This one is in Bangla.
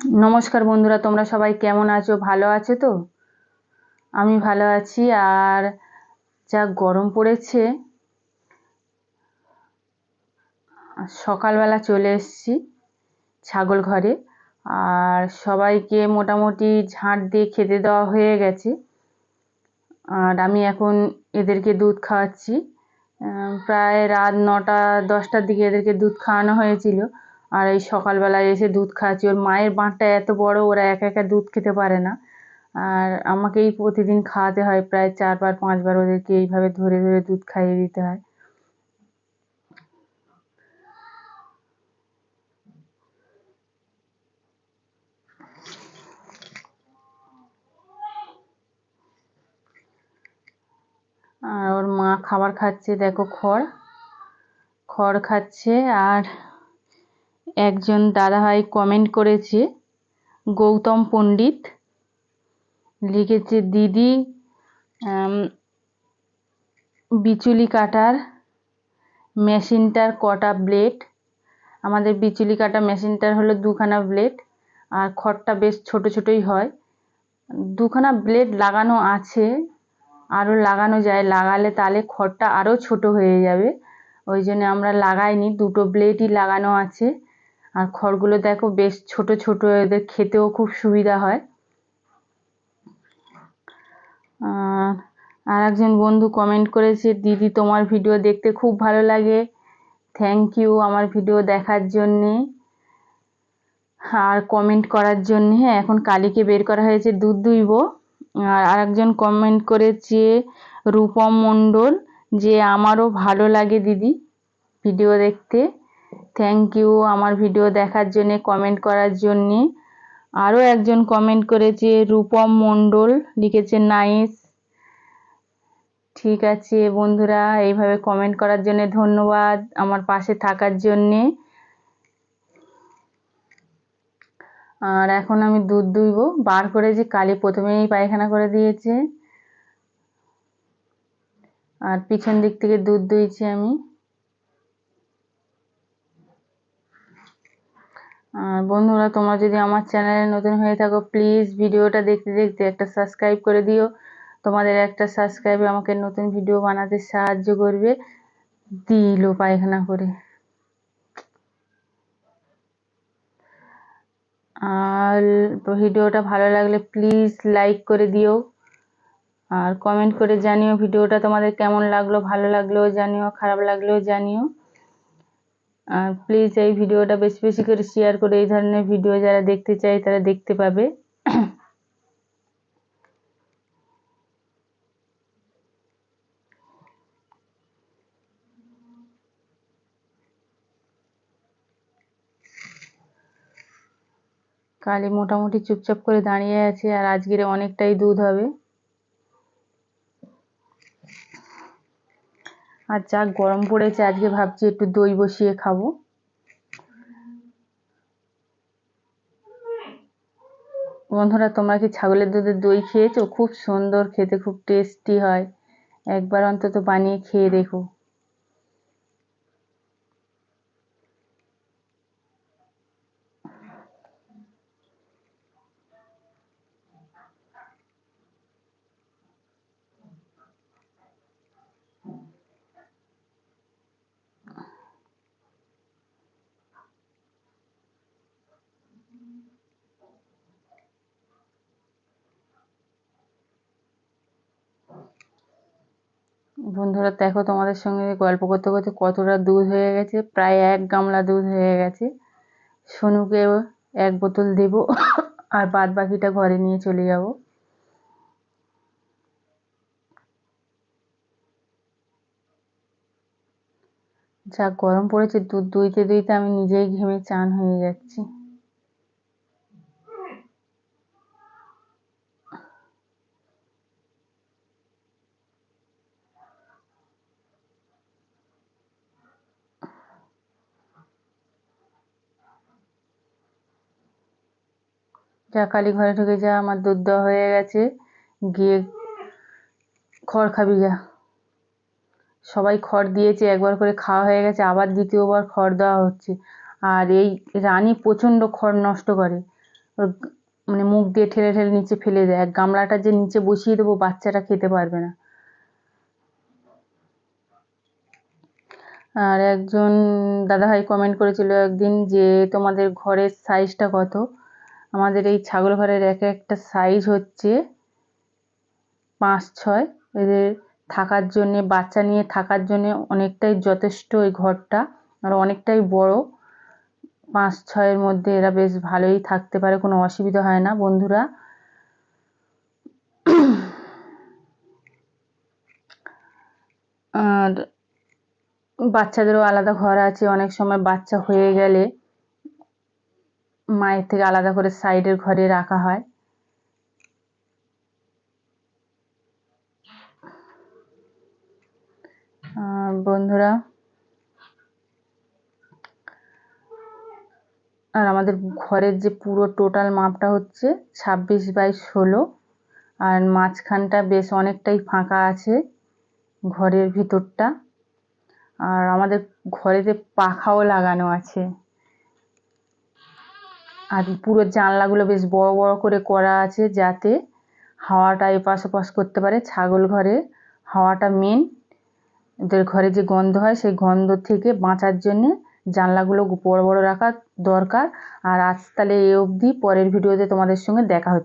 নমস্কার বন্ধুরা, তোমরা সবাই কেমন আছো? ভালো আছো তো? আমি ভালো আছি। আর যা গরম পড়েছে সকালবেলা চলে এসেছি ছাগল ঘরে। আর সবাইকে মোটামুটি ঝাঁট দিয়ে খেতে দেওয়া হয়ে গেছে। আর আমি এখন এদেরকে দুধ খাওয়াচ্ছি। প্রায় রাত নটা, দশটার দিকে এদেরকে দুধ খাওয়ানো হয়েছিল। আর এই সকালবেলায় এসে দুধ খাওয়াচ্ছি ওর মায়ের বাঁটটা এত বড়, ওরা একা একা দুধ খেতে পারে না। আর আমাকেই প্রতিদিন খাওয়াতে হয়, প্রায় চারবার, পাঁচবার ওদেরকে এইভাবে ধরে ধরে দুধ খাইয়ে দিতে হয়। আর ওর মা খাবার খাচ্ছে, দেখো খড়। খড় খাচ্ছে আর একজন দাদাভাই কমেন্ট করেছে, গৌতম পণ্ডিত। লিখেছে, দিদি বিচুলি কাটার মেশিনটার কটা ব্লেড আমাদের বিচুলি কাটা মেশিনটার হলো দুখানা ব্লেড আর খড়টা বেশ ছোট ছোটই হয়। দুখানা ব্লেড লাগানো আছে আরও লাগানো যায়। লাগালে তাহলে খড়টা আরও ছোট হয়ে যাবে। ওই জন্য আমরা লাগাইনি, দুটো ব্লেডই লাগানো আছে। আর খড়গুলো দেখো বেশ ছোট ছোট, এদের খেতেও খুব সুবিধা হয়। আর একজন বন্ধু কমেন্ট করেছে, দিদি, তোমার ভিডিও দেখতে খুব ভালো লাগে। থ্যাংক ইউ আমার ভিডিও দেখার জন্যে। আর কমেন্ট করার জন্যে। হ্যাঁ এখন কালীকে বের করা হয়েছে দুধ দুইব। আর আরেকজন কমেন্ট করেছে, রূপম মণ্ডল, যে আমারও ভালো লাগে দিদি ভিডিও দেখতে। থ্যাংক ইউ আমার ভিডিও দেখার জন্যে কমেন্ট করার জন্যে। আরও একজন কমেন্ট করেছে, রূপম মণ্ডল লিখেছে নাইস। ঠিক আছে, বন্ধুরা, এইভাবে কমেন্ট করার জন্য ধন্যবাদ আমার পাশে থাকার জন্যে। আর এখন আমি দুধ দুইব। বার করেছি কালি প্রথমেই পায়খানা করে দিয়েছে। আর পিছন দিক থেকে দুধ দুইছি আমি। আর বন্ধুরা, তোমরা যদি আমার চ্যানেলে নতুন হয়ে থাকো প্লিজ ভিডিওটা দেখতে দেখতে একটা সাবস্ক্রাইব করে দিও। তোমাদের একটা সাবস্ক্রাইবে আমাকে নতুন ভিডিও বানাতে সাহায্য করবে। দিল পায়খানা করে। আর ভিডিওটা ভালো লাগলে প্লিজ লাইক করে দিও। আর কমেন্ট করে জানিও ভিডিওটা তোমাদের কেমন লাগল, ভালো লাগলেও জানিও, খারাপ লাগলেও জানিও। আর প্লিজ এই ভিডিওটা বেশি বেশি করে শেয়ার করে এই ধরনের ভিডিও যারা দেখতে চায়, তারা দেখতে পাবে। কালি মোটামুটি চুপচাপ করে দাঁড়িয়ে আছে আর আজকের অনেকটাই দুধ হবে। আর যা গরম পড়েছে, আজকে ভাবছি একটু দই বসিয়ে খাব। বন্ধুরা, তোমরা কি ছাগলের দুধের দই খেয়েছো? খুব সুন্দর, খেতে খুব টেস্টি হয়। একবার অন্তত বানিয়ে খেয়ে দেখো। বন্ধুরা, দেখো তোমাদের সঙ্গে গল্প করতে করতে কতটা দুধ হয়ে গেছে, প্রায় এক গামলা দুধ হয়ে গেছে। সোনুকে এক বোতল দেব, আর বাদ বাকিটা ঘরে নিয়ে চলে যাব। যা গরম পড়েছে, দুধ দুইতে দুইতে আমি নিজেই ঘেমে চান হয়ে যাচ্ছি। যা কালী ঘরে ঢুকে যা, আমার দুধ দেওয়া হয়ে গেছে। গিয়ে খড় খাবি যা সবাই খড় দিয়েছে, একবার করে খাওয়া হয়ে গেছে, আবার দ্বিতীয়বার খড় দেওয়া হচ্ছে। আর এই রানী প্রচণ্ড খড় নষ্ট করে। ওর মানে মুখ দিয়ে ঠেলে ঠেলে নিচে ফেলে দেয়। আর গামলাটা যে নিচে বসিয়ে দেবো, বাচ্চাটা খেতে পারবে না। আর একজন দাদাভাই কমেন্ট করেছিল একদিন যে, তোমাদের ঘরের সাইজটা কত? আমাদের এই ছাগল ঘরের এক একটা সাইজ হচ্ছে পাঁচ ছয় এদের থাকার জন্যে, বাচ্চা নিয়ে থাকার জন্যে অনেকটাই যথেষ্ট এই ঘরটা। আর অনেকটাই বড়। পাঁচ ছয়ের মধ্যে এরা বেশ ভালোই থাকতে পারে, কোনো অসুবিধা হয় না বন্ধুরা। আর বাচ্চাদেরও আলাদা ঘর আছে। অনেক সময় বাচ্চা হয়ে গেলে মায়ের থেকে আলাদা করে সাইডের ঘরে রাখা হয়। বন্ধুরা, আর আমাদের ঘরের যে পুরো টোটাল মাপটা হচ্ছে ছাব্বিশ বাই ষোলো, আর মাঝখানটা বেশ অনেকটাই ফাঁকা আছে ঘরের ভিতরটা। আর আমাদের ঘরেতে পাখাও লাগানো আছে। আর পুরো জানলাগুলো বেশ বড় বড় করে করা আছে যাতে হাওয়াটা এপাশ ওপাশ করতে পারে। ছাগল ঘরে হাওয়াটা মেন এদের ঘরে যে গন্ধ হয়, সেই গন্ধ থেকে বাঁচার জন্যে জানলাগুলো বড় বড় রাখা দরকার। আর আজ তাহলে এ অবধি। পরের ভিডিওতে তোমাদের সঙ্গে দেখা হচ্ছে।